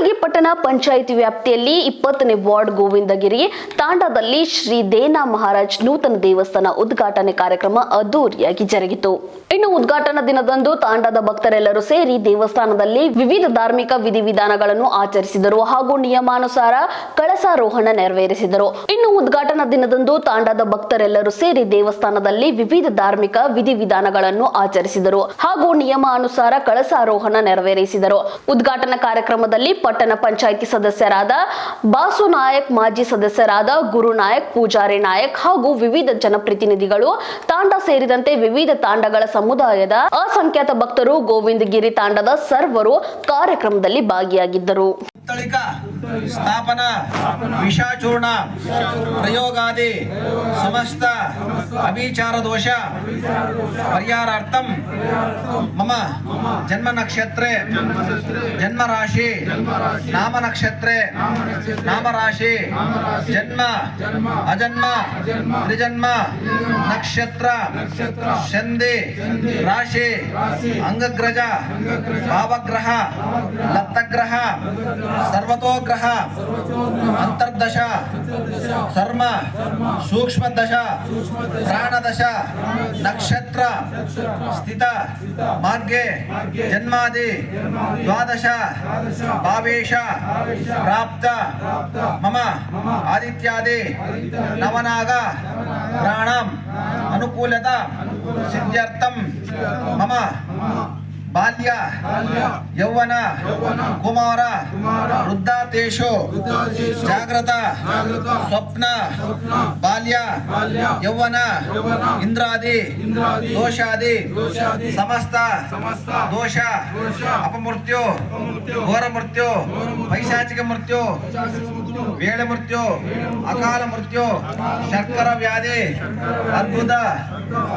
ಕೂಡ್ಲಿಗಿ ಪಟ್ಟಣ ಪಂಚಾಯಿತಿ ವ್ಯಾಪ್ತಿಯಲ್ಲಿ ಇಪ್ಪತ್ತನೇ ವಾರ್ಡ್ ಗೋವಿಂದಗಿರಿ ತಾಂಡದಲ್ಲಿ ಶ್ರೀ ದೇನಾ ಮಹಾರಾಜ್ ನೂತನ ದೇವಸ್ಥಾನ ಉದ್ಘಾಟನೆ ಕಾರ್ಯಕ್ರಮ ಅದ್ದೂರಿಯಾಗಿ ಜರುಗಿತು. ಇನ್ನು ಉದ್ಘಾಟನಾ ದಿನದಂದು ತಾಂಡದ ಭಕ್ತರೆಲ್ಲರೂ ಸೇರಿ ದೇವಸ್ಥಾನದಲ್ಲಿ ವಿವಿಧ ಧಾರ್ಮಿಕ ವಿಧಿವಿಧಾನಗಳನ್ನು ಆಚರಿಸಿದರು ಹಾಗೂ ನಿಯಮಾನುಸಾರ ಕಳಸಾರೋಹಣ ನೆರವೇರಿಸಿದರು. ಇನ್ನು ಉದ್ಘಾಟನಾ ದಿನದಂದು ತಾಂಡದ ಭಕ್ತರೆಲ್ಲರೂ ಸೇರಿ ದೇವಸ್ಥಾನದಲ್ಲಿ ವಿವಿಧ ಧಾರ್ಮಿಕ ವಿಧಿವಿಧಾನಗಳನ್ನು ಆಚರಿಸಿದರು ಹಾಗೂ ನಿಯಮಾನುಸಾರ ಕಳಸಾರೋಹಣ ನೆರವೇರಿಸಿದರು. ಉದ್ಘಾಟನಾ ಕಾರ್ಯಕ್ರಮದಲ್ಲಿ ಪಟ್ಟಣ ಪಂಚಾಯಿತಿ ಸದಸ್ಯರಾದ ಬಾಸು ನಾಯಕ್, ಮಾಜಿ ಸದಸ್ಯರಾದ ಗುರು ನಾಯಕ್, ಪೂಜಾರಿ ನಾಯಕ್ ಹಾಗೂ ವಿವಿಧ ಜನಪ್ರತಿನಿಧಿಗಳು ತಾಂಡ ಸೇರಿದಂತೆ ವಿವಿಧ ತಾಂಡಗಳ ಸಮುದಾಯದ ಅಸಂಖ್ಯಾತ ಭಕ್ತರು ಗೋವಿಂದಗಿರಿ ತಾಂಡದ ಸರ್ವರು ಕಾರ್ಯಕ್ರಮದಲ್ಲಿ ಭಾಗಿಯಾಗಿದ್ದರು. ಸ್ಥಾಪನಾ ವಿಷಾಚೂರ್ಣ ಪ್ರಯೋಗಾದಿ ಸಮಸ್ತ ಅಭಿಚಾರ ದೋಷ ಪರಿಹಾರಾರ್ಥಂ ಮಮ ಜನ್ಮ ನಕ್ಷತ್ರೆ ಜನ್ಮ ರಾಶಿ ನಾಮ ನಕ್ಷತ್ರೆ ನಾಮ ರಾಶಿ ಜನ್ಮ ಅಜನ್ಮ ತ್ರಿಜನ್ಮ ನಕ್ಷತ್ರ ಶಂದಿ ರಾಶಿ ಅಂಗಗ್ರಜ ಭಾವಗ್ರಹ ಲತ್ತಗ್ರಹ ಸರ್ವತೋಗ್ರಹ ಅಂತರ್ದಶ ಸರ್ಮ ಸೂಕ್ಷ್ಮದಶ ಪ್ರಾಣದಶ ನಕ್ಷತ್ರ ಸ್ಥಿತ ಮಾರ್ಗೆ ಜನ್ಮಾದಿ ದ್ವಾದಶ ಭಾವೇಶ ಪ್ರಾಪ್ತ ಮಮ ಆದಿತ್ಯಾದಿ ನವನಾಗ ಪ್ರಾಣಂ ಅನುಕೂಲತ ಸಿದ್ಧ್ಯರ್ಥಂ ಮಮ ಬಾಲ್ಯ ಯೌವನ ಕುಮಾರ ವೃದ್ಧಾತೇಶು ಜಾಗ್ರತ ಸ್ವಪ್ನ ಬಾಲ್ಯ ಯೌವನ ಇಂದ್ರಾದಿ ದೋಷಾದಿ ಸಮಸ್ತ ದೋಷ ಅಪಮೃತ್ಯು ಘೋರ ಮೃತ್ಯು ಪೈಶಾಚಿಕ ಮೃತ್ಯು ವೇಳೆ ಮೃತ್ಯು ಅಕಾಲ ಮೃತ್ಯು ಶರ್ಕರ ವ್ಯಾಧಿ ಅದ್ಭುತ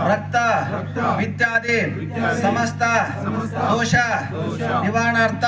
ರಕ್ತ ಇತ್ಯಾದಿ ಸಮಸ್ತ ದೋಷ ನಿವಾರಣಾರ್ಥ